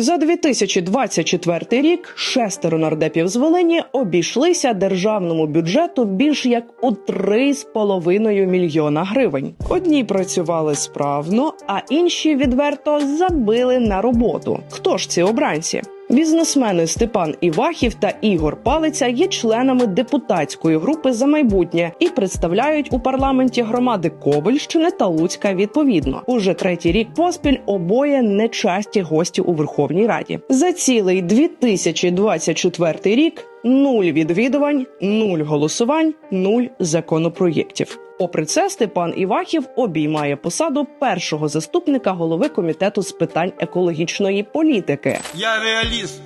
За 2024 рік шестеро нардепів з Волині обійшлися державному бюджету більш як у 3,5 мільйона гривень. Одні працювали справно, а інші відверто забили на роботу. Хто ж ці обранці? Бізнесмени Степан Івахів та Ігор Палиця є членами депутатської групи за майбутнє і представляють у парламенті громади Кобильщини та Луцька відповідно. Уже третій рік поспіль обоє нечасті гості у Верховній Раді. За цілий 2024 рік нуль відвідувань, нуль голосувань, нуль законопроєктів. Попри це, Степан Івахів обіймає посаду першого заступника голови комітету з питань екологічної політики. Я реаліст,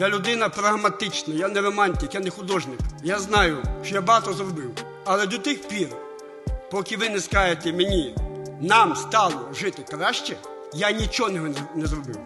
я людина прагматична, я не романтик, я не художник. Я знаю, що я багато зробив. Але до тих пір, поки ви не скажете мені, нам стало жити краще, я нічого не, зробив.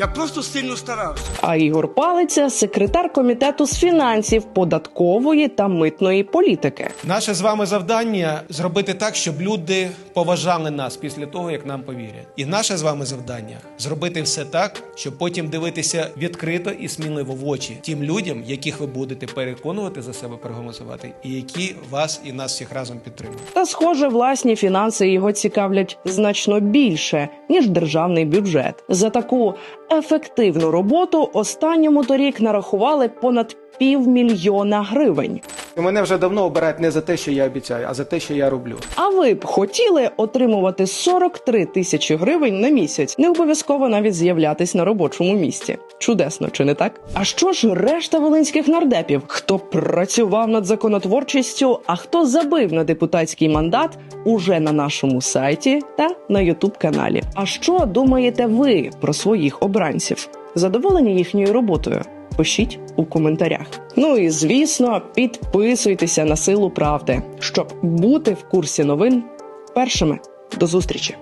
Я просто сильно старався. А Ігор Палиця секретар комітету з фінансів, податкової та митної політики. Наше з вами завдання зробити так, щоб люди поважали нас після того, як нам повірять. І наше з вами завдання зробити все так, щоб потім дивитися відкрито і сміливо в очі тим людям, яких ви будете переконувати за себе проголосувати, і які вас і нас всіх разом підтримують. Та, схоже, власні фінанси його цікавлять значно більше ніж державний бюджет. За таку ефективну роботу останньому торік нарахували понад півмільйона гривень. Мене вже давно обирають не за те, що я обіцяю, а за те, що я роблю. А ви б хотіли отримувати 43 тисячі гривень на місяць, не обов'язково навіть з'являтись на робочому місці. Чудесно, чи не так? А що ж решта волинських нардепів? Хто працював над законотворчістю, а хто забив на депутатський мандат уже на нашому сайті та на Ютуб каналі? А що думаєте ви про своїх обранців? Задоволені їхньою роботою? Пишіть у коментарях. Ну і звісно, підписуйтеся на силу правди, щоб бути в курсі новин першими. До зустрічі!